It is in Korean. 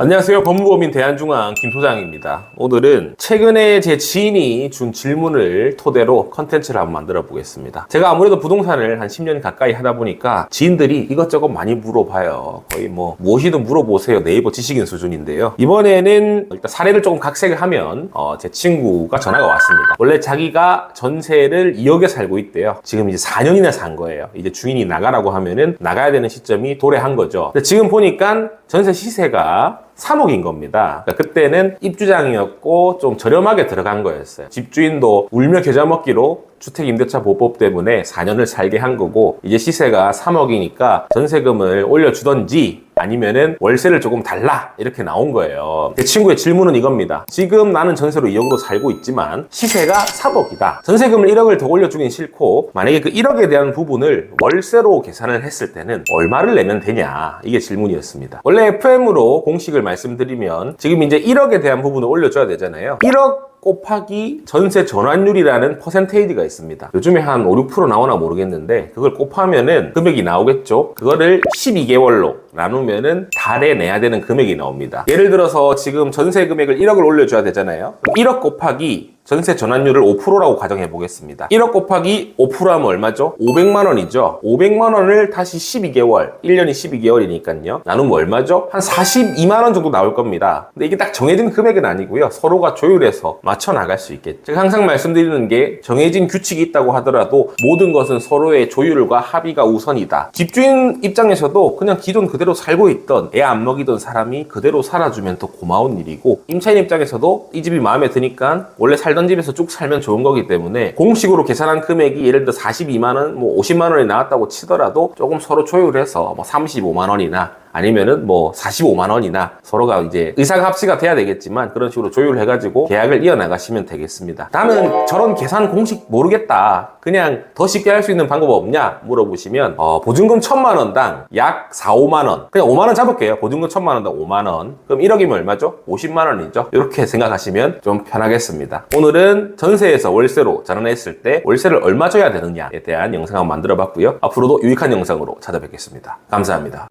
안녕하세요. 법무법인 대한중앙 김소장입니다. 오늘은 최근에 제 지인이 준 질문을 토대로 컨텐츠를 한번 만들어 보겠습니다. 제가 아무래도 부동산을 한 10년 가까이 하다 보니까 지인들이 이것저것 많이 물어봐요. 거의 뭐 무엇이든 물어보세요. 네이버 지식인 수준인데요. 이번에는 일단 사례를 조금 각색을 하면 어, 제 친구가 전화가 왔습니다. 원래 자기가 전세를 2억에 살고 있대요. 지금 이제 4년이나 산 거예요. 이제 주인이 나가라고 하면은 나가야 되는 시점이 도래한 거죠. 지금 보니까 전세 시세가 3억인 겁니다. 그러니까 그때는 입주장이었고 좀 저렴하게 들어간 거였어요. 집주인도 울며 겨자 먹기로 주택임대차 보호법 때문에 4년을 살게 한 거고 이제 시세가 3억이니까 전세금을 올려주던지 아니면은 월세를 조금 달라 이렇게 나온 거예요. 제 친구의 질문은 이겁니다. 지금 나는 전세로 2억으로 살고 있지만 시세가 3억이다. 전세금을 1억을 더 올려주긴 싫고 만약에 그 1억에 대한 부분을 월세로 계산을 했을 때는 얼마를 내면 되냐 이게 질문이었습니다. 원래 FM으로 공식을 말씀드리면 지금 이제 1억에 대한 부분을 올려줘야 되잖아요. 1억 곱하기 전세 전환율이라는 퍼센테이지가 있습니다. 요즘에 한 5, 6% 나오나 모르겠는데 그걸 곱하면은 금액이 나오겠죠. 그거를 12개월로 나누면은 달에 내야 되는 금액이 나옵니다. 예를 들어서 지금 전세 금액을 1억을 올려줘야 되잖아요. 1억 곱하기 전세 전환율을 5%라고 가정해 보겠습니다. 1억 곱하기 5% 하면 얼마죠? 500만 원이죠. 500만 원을 다시 12개월, 1년이 12개월이니까요. 나누면 얼마죠? 한 42만 원 정도 나올 겁니다. 근데 이게 딱 정해진 금액은 아니고요. 서로가 조율해서 맞춰 나갈 수 있겠죠. 제가 항상 말씀드리는 게 정해진 규칙이 있다고 하더라도 모든 것은 서로의 조율과 합의가 우선이다. 집주인 입장에서도 그냥 기존 그 대로 살고 있던 애 안 먹이던 사람이 그대로 살아주면 더 고마운 일이고 임차인 입장에서도 이 집이 마음에 드니까 원래 살던 집에서 쭉 살면 좋은 거기 때문에 공식으로 계산한 금액이 예를 들어 42만 원, 뭐 50만 원이 나왔다고 치더라도 조금 서로 조율해서 뭐 35만 원이나 아니면은 뭐 45만 원이나 서로가 이제 의사가 합치가 돼야 되겠지만 그런 식으로 조율해가지고 계약을 이어나가시면 되겠습니다. 나는 저런 계산 공식 모르겠다. 그냥 더 쉽게 할 수 있는 방법 없냐 물어보시면 어, 보증금 천만 원당 약 4, 5만 원 그냥 5만 원 잡을게요. 보증금 천만 원당 5만 원 그럼 1억이면 얼마죠? 50만 원이죠. 이렇게 생각하시면 좀 편하겠습니다. 오늘은 전세에서 월세로 전환했을 때 월세를 얼마 줘야 되느냐에 대한 영상을 만들어 봤고요. 앞으로도 유익한 영상으로 찾아뵙겠습니다. 감사합니다.